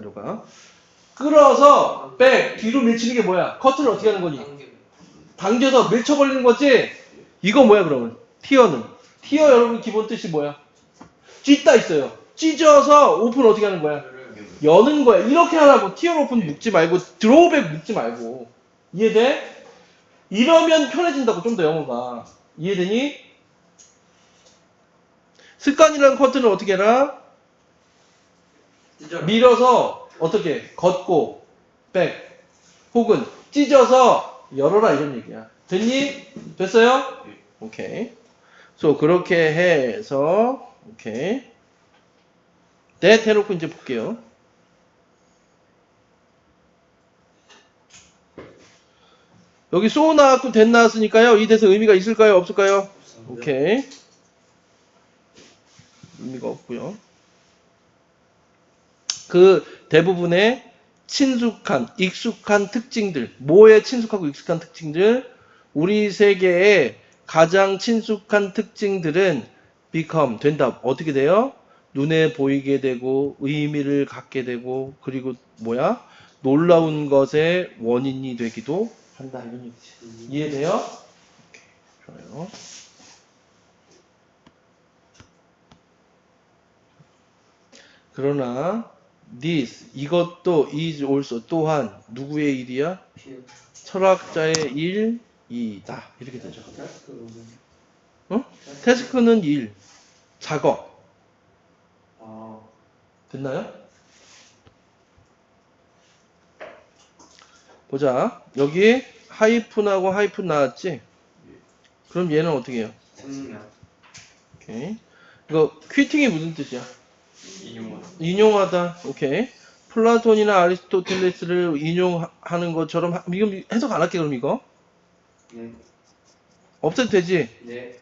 자료가 끌어서 백 뒤로 밀치는 게 뭐야? 커트를 어떻게 하는 거니? 당겨서 밀쳐버리는 거지? 이거 뭐야 그러면? 티어는 티어 여러분 기본 뜻이 뭐야? 찢다 있어요. 찢어서 오픈 어떻게 하는 거야? 여는 거야. 이렇게 하라고 티어 오픈 묶지 말고 드로우백 묶지 말고 이해돼? 이러면 편해진다고 좀 더 영어가 이해되니? 습관이라는 커트는 어떻게 해라? 밀어서 어떻게 걷고 백 혹은 찢어서 열어라 이런 얘기야. 됐니? 됐어요? 오케이. so 그렇게 해서 오케이. that 해놓고 이제 볼게요. 여기 so 나왔고 that 나왔으니까요. 이 대서 의미가 있을까요? 없을까요? 오케이. 의미가 없고요. 그 대부분의 친숙한, 익숙한 특징들, 뭐에 친숙하고 익숙한 특징들, 우리 세계의 가장 친숙한 특징들은 become, 된다. 어떻게 돼요? 눈에 보이게 되고, 의미를 갖게 되고, 그리고 뭐야? 놀라운 것의 원인이 되기도 한다. 이해돼요? 좋아요. 그러나 this 이것도 is also 또한 누구의 일이야? 철학자의 일이다. 이렇게 되죠. 어? 태스크는 일, 작업. 아, 됐나요? 보자. 여기 하이픈하고 하이픈 나왔지? 그럼 얘는 어떻게 해요? 생명. 오케이. 이거 퀴팅이 무슨 뜻이야? 인용. 인용하다. 오케이. 플라톤이나 아리스토텔레스를 인용하는 것처럼 하- 이거 해석 안 할게 그럼 이거 네. 없애도 되지. 네.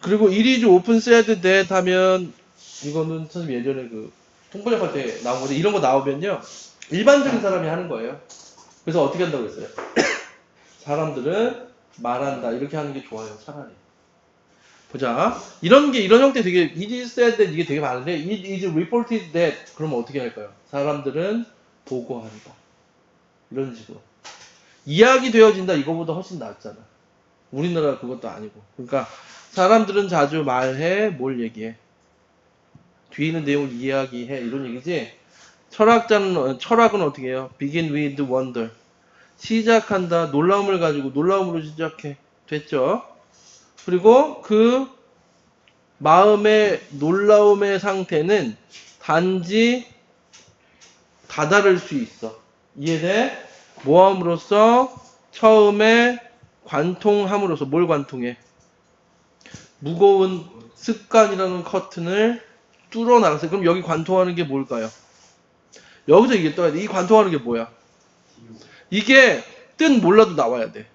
그리고 이리즈 오픈 세드 넷 하면 이거는 선생님 예전에 그 통번역할 때 나온 건데 이런 거 나오면요 일반적인 사람이 하는 거예요. 그래서 어떻게 한다고 했어요? 사람들은 말한다 이렇게 하는 게 좋아요 차라리. 보자 이런 게 이런 형태 되게 it is said that 이게 되게 많은데 it is reported that 그러면 어떻게 할까요? 사람들은 보고한다 이런 식으로 이야기 되어진다 이거보다 훨씬 낫잖아. 우리나라 그것도 아니고 그러니까 사람들은 자주 말해, 뭘 얘기해? 뒤에 있는 내용을 이야기해, 이런 얘기지? 철학자는, 어, 철학은 어떻게 해요? begin with wonder. 시작한다, 놀라움을 가지고, 놀라움으로 시작해. 됐죠? 그리고 그 마음의 놀라움의 상태는 단지 다다를 수 있어. 이해돼? 모함으로써 처음에 관통함으로써 뭘 관통해? 무거운 습관이라는 커튼을 뚫어 나갔어요. 그럼 여기 관통하는 게 뭘까요? 여기서 이게 떠야 돼. 이 관통하는 게 뭐야? 이게 뜻 몰라도 나와야 돼.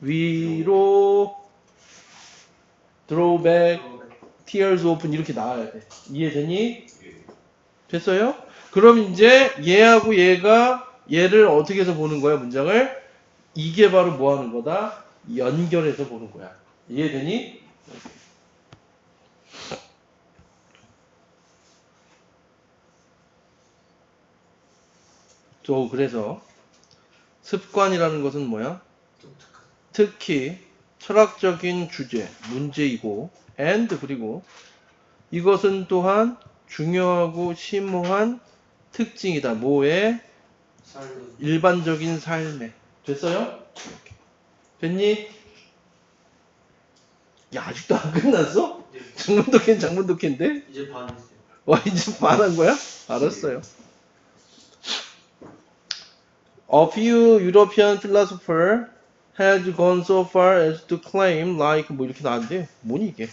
위로, drawback, tears open 이렇게 나와야 돼. 이해되니? 됐어요? 그럼 이제 얘하고 얘가 얘를 어떻게 해서 보는 거야, 문장을? 이게 바로 뭐 하는 거다? 연결해서 보는 거야. 이해되니? 또 그래서 습관이라는 것은 뭐야? 특히 철학적인 주제, 문제이고 and 그리고 이것은 또한 중요하고 심오한 특징이다. 뭐의 삶. 일반적인 삶에 됐어요? 됐니? 야 아직도 안 끝났어? 네. 장문독행 장문독행인데? 이제 반 했어요. 와 이제 반 한 거야? 알았어요. A few European philosopher has gone so far as to claim like 뭐 이렇게 나왔는데 뭐니 이게?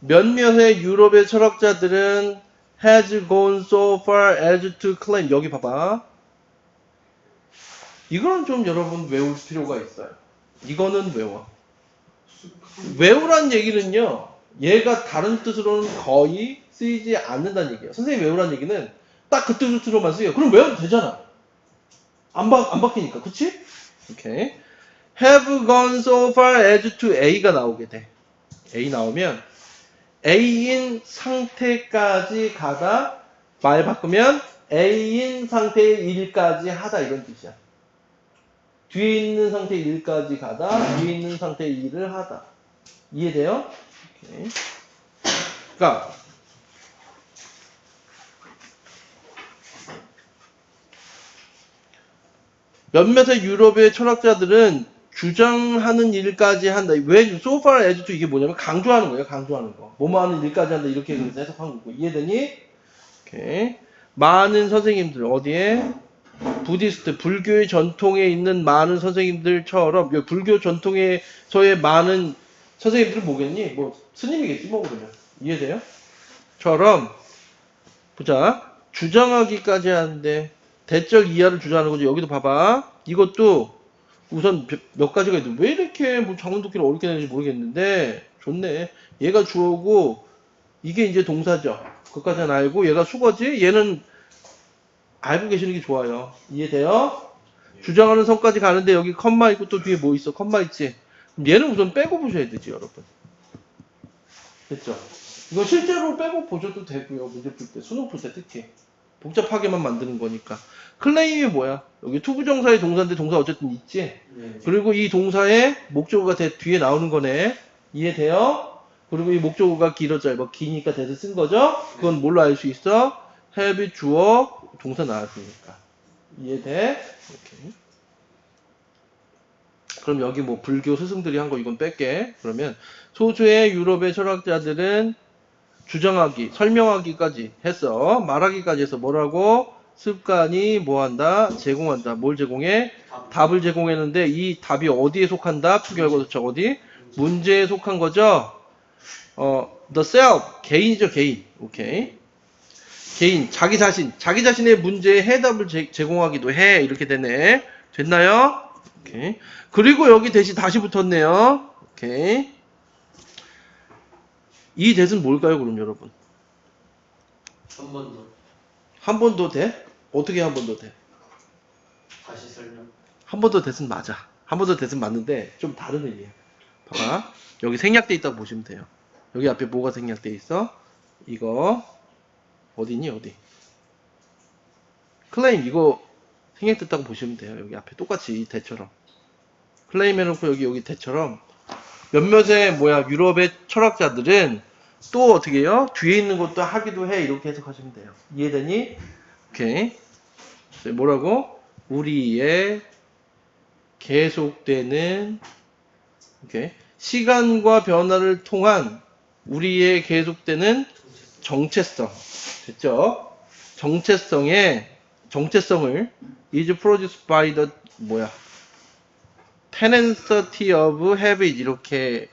몇몇의 유럽의 철학자들은 has gone so far as to claim 여기 봐봐. 이거는 좀 여러분 외울 필요가 있어요. 이거는 외워. 외우란 얘기는요. 얘가 다른 뜻으로는 거의 쓰이지 않는다는 얘기예요. 선생님 외우란 얘기는 딱 그 뜻으로만 쓰여요. 그럼 외워도 되잖아. 안, 바, 안 바뀌니까. 그치? 오케이. have gone so far as to A가 나오게 돼. A 나오면 A인 상태까지 가다 말 바꾸면 A인 상태의 일까지 하다 이런 뜻이야. 뒤에 있는 상태 의 일까지 가다 뒤에 있는 상태 의 일을 하다. 이해돼요? 오케이. 그러니까 몇몇의 유럽의 철학자들은 주장하는 일까지 한다. 왜 so far as to 이게 뭐냐면 강조하는 거예요. 강조하는 거. 뭐뭐 하는 일까지 한다. 이렇게 그래서 해석한 거고. 이해되니? 오케이. 많은 선생님들 어디에 부디스트 불교의 전통에 있는 많은 선생님들처럼 이 불교 전통에서의 많은 선생님들은 뭐겠니? 뭐 스님이겠지 뭐 그러면 이해돼요? 처럼 보자 주장하기까지 하는데 대적 이하를 주장하는 거죠. 여기도 봐봐. 이것도 우선 몇- 몇 가지가 있는데 왜 이렇게 뭐 장문독기를 어렵게 내는지 모르겠는데 좋네. 얘가 주어고 이게 이제 동사죠. 그것까지는 알고 얘가 수거지. 얘는 알고 계시는 게 좋아요. 이해돼요? 주장하는 성까지 가는데 여기 컴마 있고 또 뒤에 뭐 있어? 컴마 있지? 그럼 얘는 우선 빼고 보셔야 되지, 여러분. 됐죠? 이거 실제로 빼고 보셔도 되고요. 문제 풀 때, 수능 풀 때 특히. 복잡하게만 만드는 거니까. 클레임이 뭐야? 여기 투부정사의 동사인데 동사 어쨌든 있지? 네. 그리고 이 동사의 목적어가 대- 뒤에 나오는 거네. 이해돼요? 그리고 이 목적어가 길어져요. 뭐 기니까 대서 쓴 거죠? 그건 뭘로 알 수 있어? have 주어 동사 나왔으니까. 이해돼? 오케이. 그럼 여기 뭐 불교 스승들이 한 거 이건 뺄게. 그러면 소수의 유럽의 철학자들은 주장하기, 설명하기까지 했어. 말하기까지 해서 뭐라고? 습관이 뭐 한다? 제공한다. 뭘 제공해? 답. 답을 제공했는데 이 답이 어디에 속한다? 투결과도처 어디? 문제에 속한 거죠? 어, the self 개인이죠 개인. 오케이. 개인 자기 자신 자기 자신의 문제에 해답을 제, 제공하기도 해 이렇게 되네. 됐나요? 오케이. 그리고 여기 대신 다시 붙었네요. 오케이. 이 대신 뭘까요, 그럼 여러분? 한 번 더. 한 번더 돼? 어떻게 한 번더 돼? 다시 설명. 한 번더 됐으면 맞아. 한 번더 됐으면 맞는데 좀 다른 의미야. 봐봐. 여기 생략돼 있다고 보시면 돼요. 여기 앞에 뭐가 생략돼 있어? 이거 어디니 어디? 클레임 이거 생략됐다고 보시면 돼요. 여기 앞에 똑같이 이 대처럼. 클레임 해놓고 여기 여기 대처럼 몇몇의 뭐야 유럽의 철학자들은 또 어떻게 해요? 뒤에 있는 것도 하기도 해 이렇게 해석하시면 돼요. 이해되니? 오케이. 네, 뭐라고? 우리의 계속되는 오케이. 시간과 변화를 통한 우리의 계속되는 정체성 됐죠? 정체성의 정체성을 is produced by the 뭐야 tenacity of habit 이렇게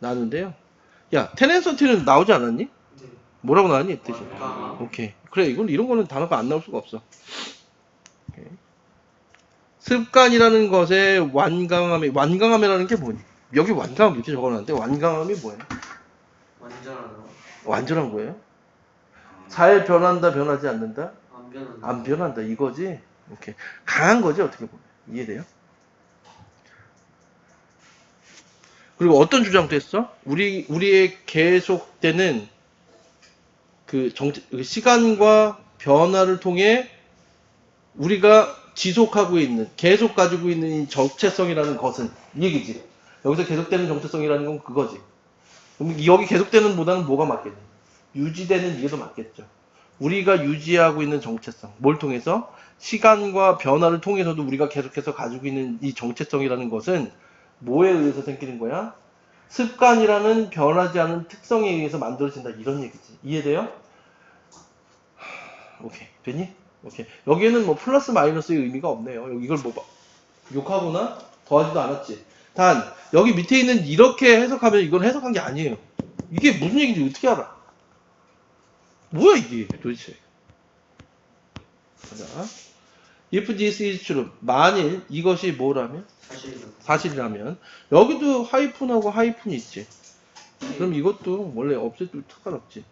나누는데요. 야 tenacity 나오지 않았니? 네. 뭐라고 나왔니 이 뜻이? 오케이. 그래, 이건 이런 거는 단어가 안 나올 수가 없어. 오케이. 습관이라는 것의 완강함이, 완강함이라는 게 뭐니? 여기 완강함 이렇게 적어놨는데, 완강함이 뭐예요? 완전한 거예요? 잘 변한다, 변하지 않는다? 안 변한다. 안 변한다, 이거지? 오케이. 강한 거지, 어떻게 보면. 이해돼요? 그리고 어떤 주장도 했어? 우리, 우리의 계속되는 그 정, 그 시간과 변화를 통해 우리가 지속하고 있는, 계속 가지고 있는 이 정체성이라는 것은 이 얘기지. 여기서 계속되는 정체성이라는 건 그거지. 그럼 여기 계속되는 보다는 뭐가 맞겠니? 유지되는 이게 더 맞겠죠. 우리가 유지하고 있는 정체성. 뭘 통해서? 시간과 변화를 통해서도 우리가 계속해서 가지고 있는 이 정체성이라는 것은 뭐에 의해서 생기는 거야? 습관이라는 변하지 않은 특성에 의해서 만들어진다. 이런 얘기지. 이해돼요? 하, 오케이. 됐니? 오케이. 여기에는 뭐 플러스 마이너스의 의미가 없네요. 이걸 뭐 봐. 욕하거나 더하지도 않았지. 단, 여기 밑에 있는 이렇게 해석하면 이건 해석한 게 아니에요. 이게 무슨 얘기인지 어떻게 알아? 뭐야 이게 도대체? 가자. If this is true, 만일 이것이 뭐라면? 사실이라면 여기도 하이픈하고 하이픈이 있지. 그럼 이것도 원래 없애도 상관없지.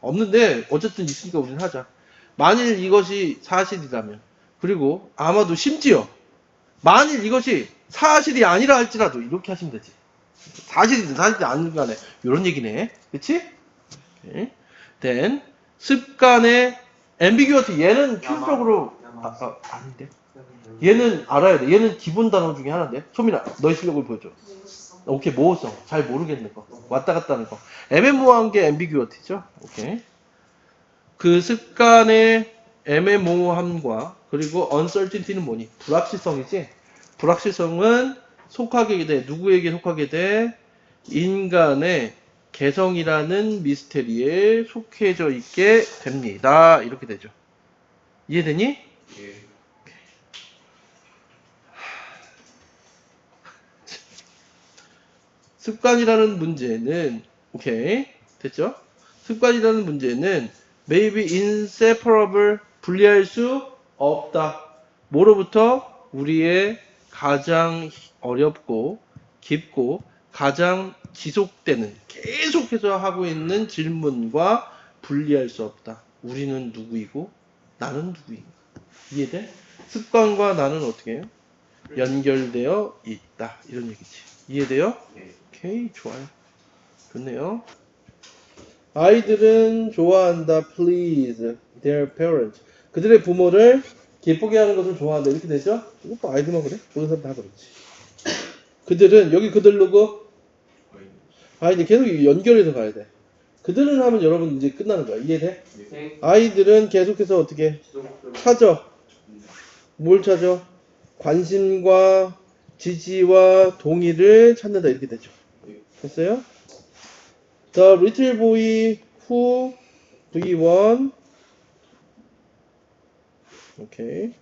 없는데 어쨌든 있으니까 우리는 하자. 만일 이것이 사실이라면 그리고 아마도 심지어 만일 이것이 사실이 아니라 할지라도 이렇게 하시면 되지. 사실이든 사실이 아닌 간에 이런 얘기네. 그치? 오케이. Then 습관의 ambiguity 얘는 야마. 아, 아, 아닌데 얘는 알아야 돼. 얘는 기본 단어 중에 하나인데. 소민아, 너의 실력을 보여줘. 오케이, 모호성. 잘 모르겠는 거. 왔다 갔다 하는 거. 애매모호한 게 ambiguity죠. 오케이. 그 습관의 애매모호함과 그리고 uncertainty는 뭐니? 불확실성이지. 불확실성은 속하게 돼. 누구에게 속하게 돼? 인간의 개성이라는 미스테리에 속해져 있게 됩니다. 이렇게 되죠. 이해되니? 예. 습관이라는 문제는 오케이 됐죠? 습관이라는 문제는 maybe inseparable 분리할 수 없다. 뭐로부터 우리의 가장 어렵고 깊고 가장 지속되는 계속해서 하고 있는 질문과 분리할 수 없다. 우리는 누구이고 나는 누구인가? 이해돼? 습관과 나는 어떻게 해요? 연결되어 있다. 이런 얘기지. 이해돼요? 예. 오케이, 좋아요. 좋네요. 아이들은 좋아한다, please, their parents. 그들의 부모를 기쁘게 하는 것을 좋아한다. 이렇게 되죠? 이것도 아이들만 그래? 모든 사람 다 그렇지. 그들은, 여기 그들 누구? 아이들 계속 연결해서 가야 돼. 그들은 하면 여러분 이제 끝나는 거야. 이해돼? 예. 아이들은 계속해서 어떻게. 찾아. 뭘 찾아? 관심과 지지와 동의를 찾는다 이렇게 되죠. 됐어요? The little boy who V1 오케이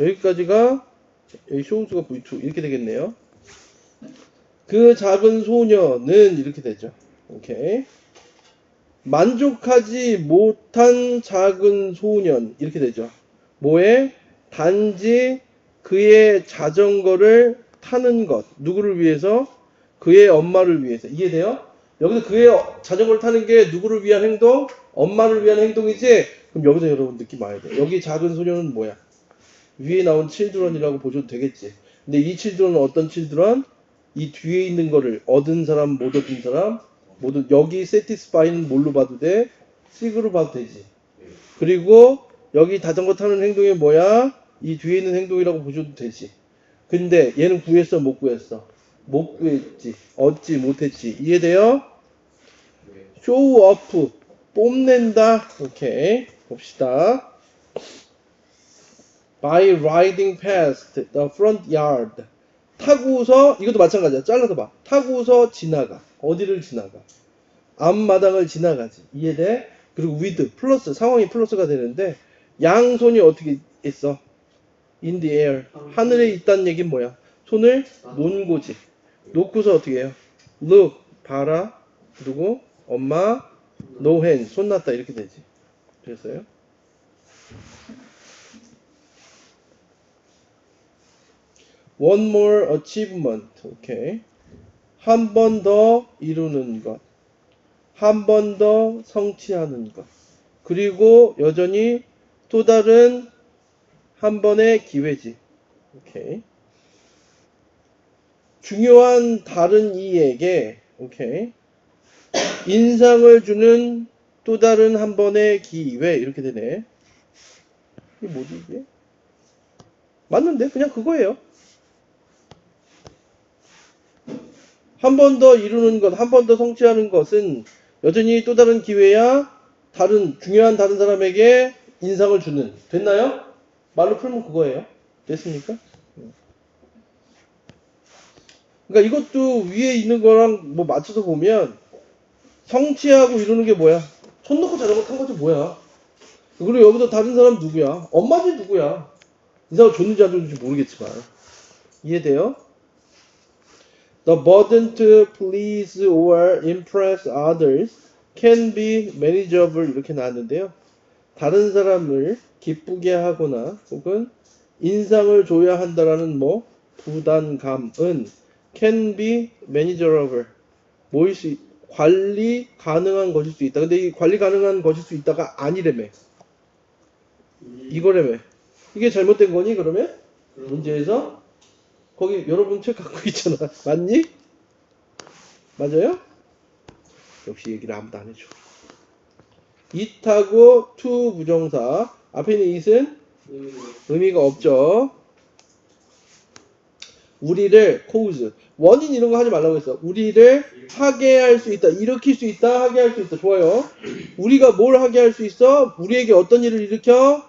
여기까지가 여기 쇼우스가 V2 이렇게 되겠네요. 그 작은 소녀는 이렇게 되죠. 오케이 만족하지 못한 작은 소년 이렇게 되죠. 뭐에 단지 그의 자전거를 타는 것 누구를 위해서 그의 엄마를 위해서 이해돼요? 여기서 그의 어- 자전거를 타는 게 누구를 위한 행동? 엄마를 위한 행동이지? 그럼 여기서 여러분 느낌 와야 돼. 여기 작은 소년은 뭐야? 위에 나온 칠드런이라고 보셔도 되겠지. 근데 이 칠드런은 어떤 칠드런? 이 뒤에 있는 거를 얻은 사람, 못 얻은 사람, 모두 여기 satisfy는 뭘로 봐도 돼? sig로 봐도 되지. 그리고 여기 자전거 타는 행동이 뭐야? 이 뒤에 있는 행동이라고 보셔도 되지. 근데 얘는 구했어, 못 구했어? 못 구했지. 얻지 못했지. 이해돼요? 예. show off. 뽐낸다. 오케이. 봅시다. By riding past the front yard. 타고서, 이것도 마찬가지야. 잘라서 봐. 타고서 지나가. 어디를 지나가? 앞마당을 지나가지. 이해돼? 그리고 with, 플러스, 상황이 플러스가 되는데, 양손이 어떻게 있어? in the air. 하늘에 있다는 얘기는 뭐야? 손을 놓은 거지. 놓고서 어떻게 해요? look, 봐라. 누구? 엄마, no hand, 손 놨다. 이렇게 되지. 됐어요? One more achievement. 오케이. 한 번 더 이루는 것. 한 번 더 성취하는 것. 그리고 여전히 또 다른 한 번의 기회지. 오케이. 중요한 다른 이에게, 오케이. 인상을 주는 또 다른 한 번의 기회. 이렇게 되네. 이게 뭐지, 이게? 맞는데? 그냥 그거예요. 한 번 더 이루는 것, 한 번 더 성취하는 것은 여전히 또 다른 기회야. 다른, 중요한 다른 사람에게 인상을 주는. 됐나요? 말로 풀면 그거예요. 됐습니까? 그러니까 이것도 위에 있는 거랑 뭐 맞춰서 보면 성취하고 이루는 게 뭐야? 손 놓고 자전거 탄 거지 뭐야? 그리고 여기서 다른 사람 누구야? 엄마지 누구야? 이 사람 줬는지 안 줬는지 모르겠지만 이해돼요? The burden to please or impress others can be manageable 이렇게 나왔는데요. 다른 사람을 기쁘게 하거나 혹은 인상을 줘야 한다라는 뭐 부담감은 can be manageable 뭐일 수 있- 관리 가능한 것일 수 있다. 근데 이 관리 가능한 것일 수 있다가 아니래매. 음. 이거라며. 이게 잘못된 거니 그러면? 문제에서 거기 여러분 책 갖고 있잖아. 맞니? 맞아요? 역시 얘기를 아무도 안 해줘. it하고 to 부정사 앞에 있는 it은 의미가 없죠. 우리를 cause 원인 이런 거 하지 말라고 했어. 우리를 하게 할 수 있다. 일으킬 수 있다. 하게 할 수 있다. 좋아요. 우리가 뭘 하게 할 수 있어? 우리에게 어떤 일을 일으켜?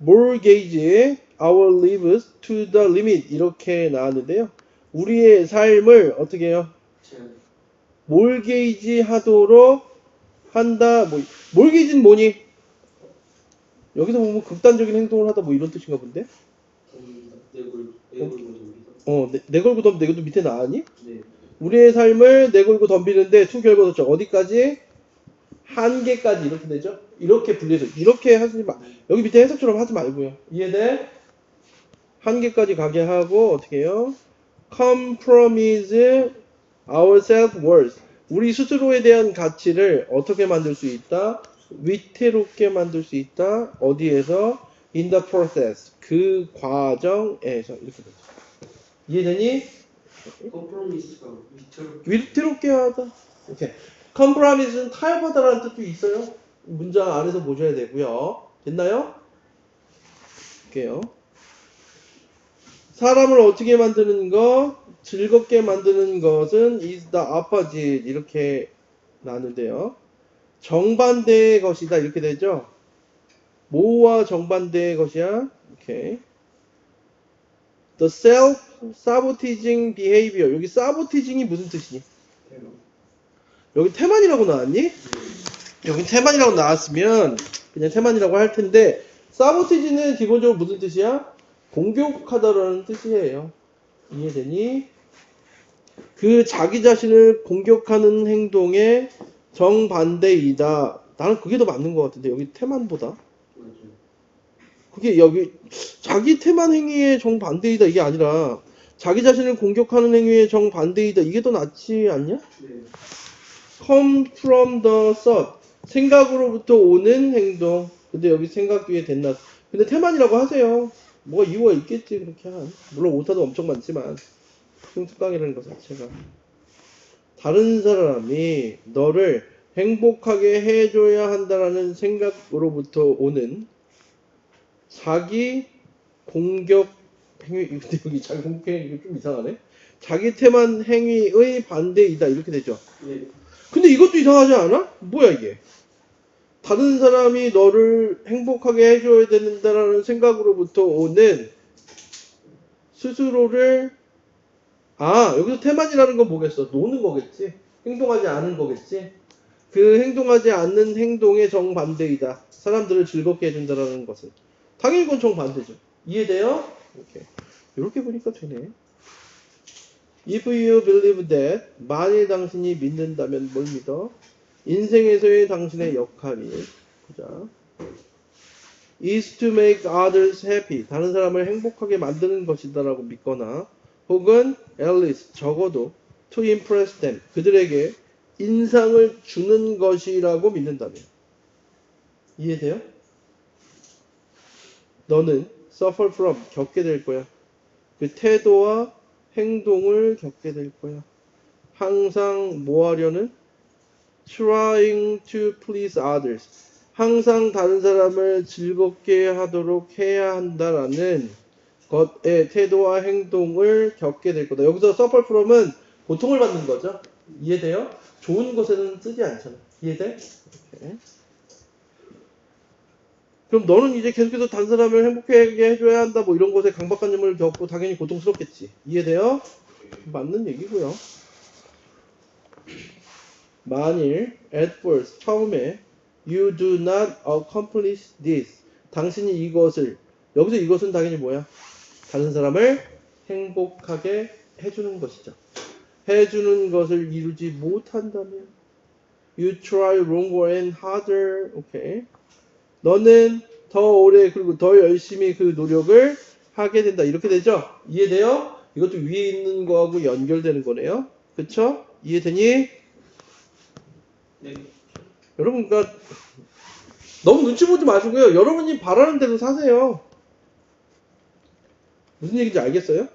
mortgage our lives to the limit 이렇게 나왔는데요. 우리의 삶을 어떻게 해요? 몰게이지 하도록 한다. 뭐 몰게이지는 뭐니? 여기서 보면 극단적인 행동을 하다 뭐 이런 뜻인가 본데? 어, 내, 내 걸고 덤, 내 것도 밑에 나왔니? 네 우리의 삶을 내걸고 덤비는데 투 결과도죠. 어디까지? 한계까지 이렇게 되죠. 이렇게 분리해서 이렇게 하지 마. 여기 밑에 해석처럼 하지 말고요. 이해돼? 한계까지 가게 하고 어떻게 해요? compromise our self-worth. 우리 스스로에 대한 가치를 어떻게 만들 수 있다? 위태롭게 만들 수 있다. 어디에서? in the process. 그 과정에서 이렇게 되죠. 이해되니? 컴프로미스가 위태롭게 위태롭게 하다. 이렇게. 컴프라미스는 타협하다라는 뜻도 있어요. 문장 안에서 보셔야 되고요. 됐나요? 볼게요. 사람을 어떻게 만드는 거, 즐겁게 만드는 것은 is the opposite 이렇게 나누는데요. 정반대의 것이다 이렇게 되죠. 뭐와 정반대의 것이야? 오케이. The self-sabotaging behavior. 여기 sabotaging이 무슨 뜻이니? 여기 태만이라고 나왔니? 여기 태만이라고 나왔으면 그냥 태만이라고 할 텐데 사보티지는 기본적으로 무슨 뜻이야? 공격하다라는 뜻이에요. 이해되니? 그 자기 자신을 공격하는 행동의 정반대이다. 나는 그게 더 맞는 것 같은데 여기 태만보다 그게 여기 자기 태만 행위의 정반대이다 이게 아니라 자기 자신을 공격하는 행위의 정반대이다 이게 더 낫지 않냐? 네 come from the thought 생각으로부터 오는 행동 근데 여기 생각 뒤에 됐나 근데 태만이라고 하세요 뭐가 이유가 있겠지 그렇게 한 물론 오타도 엄청 많지만 흉특강이라는 것 자체가 다른 사람이 너를 행복하게 해줘야 한다라는 생각으로부터 오는 자기 공격 행위 근데 여기 자기 공격 행위 이거 좀 이상하네 자기 태만 행위의 반대이다 이렇게 되죠 네. 근데 이것도 이상하지 않아? 뭐야 이게? 다른 사람이 너를 행복하게 해줘야 된다라는 생각으로부터 오는 스스로를 아 여기서 태만이라는 건 뭐겠어? 노는 거겠지? 행동하지 않은 거겠지? 그 행동하지 않는 행동의 정반대이다. 사람들을 즐겁게 해준다라는 것은 당연히 그건 정반대죠. 이해돼요? 이렇게 이렇게 보니까 되네. If you believe that 만일 당신이 믿는다면 뭘 믿어? 인생에서의 당신의 역할이 보자. is to make others happy 다른 사람을 행복하게 만드는 것이다라고 믿거나 혹은 at least 적어도 to impress them 그들에게 인상을 주는 것이라고 믿는다면 이해돼요? 너는 suffer from 겪게 될 거야. 그 태도와 행동을 겪게 될 거야. 항상 뭐 하려는? Trying to please others. 항상 다른 사람을 즐겁게 하도록 해야 한다라는 것의 태도와 행동을 겪게 될 거다. 여기서 suffer from은 고통을 받는 거죠. 이해돼요? 좋은 것에는 쓰지 않잖아. 이해돼? 이렇게. 그럼 너는 이제 계속해서 다른 사람을 행복하게 해줘야 한다 뭐 이런 것에 강박관념을 겪고 당연히 고통스럽겠지 이해돼요? 맞는 얘기고요 만일 at first 처음에 you do not accomplish this 당신이 이것을 여기서 이것은 당연히 뭐야? 다른 사람을 행복하게 해주는 것이죠 해주는 것을 이루지 못한다면 you try longer and harder 오케이 너는 더 오래 그리고 더 열심히 그 노력을 하게 된다. 이렇게 되죠? 이해돼요? 이것도 위에 있는 거하고 연결되는 거네요. 그쵸? 이해되니? 네. 여러분, 그러니까 너무 눈치 보지 마시고요. 여러분이 바라는 대로 사세요. 무슨 얘기인지 알겠어요?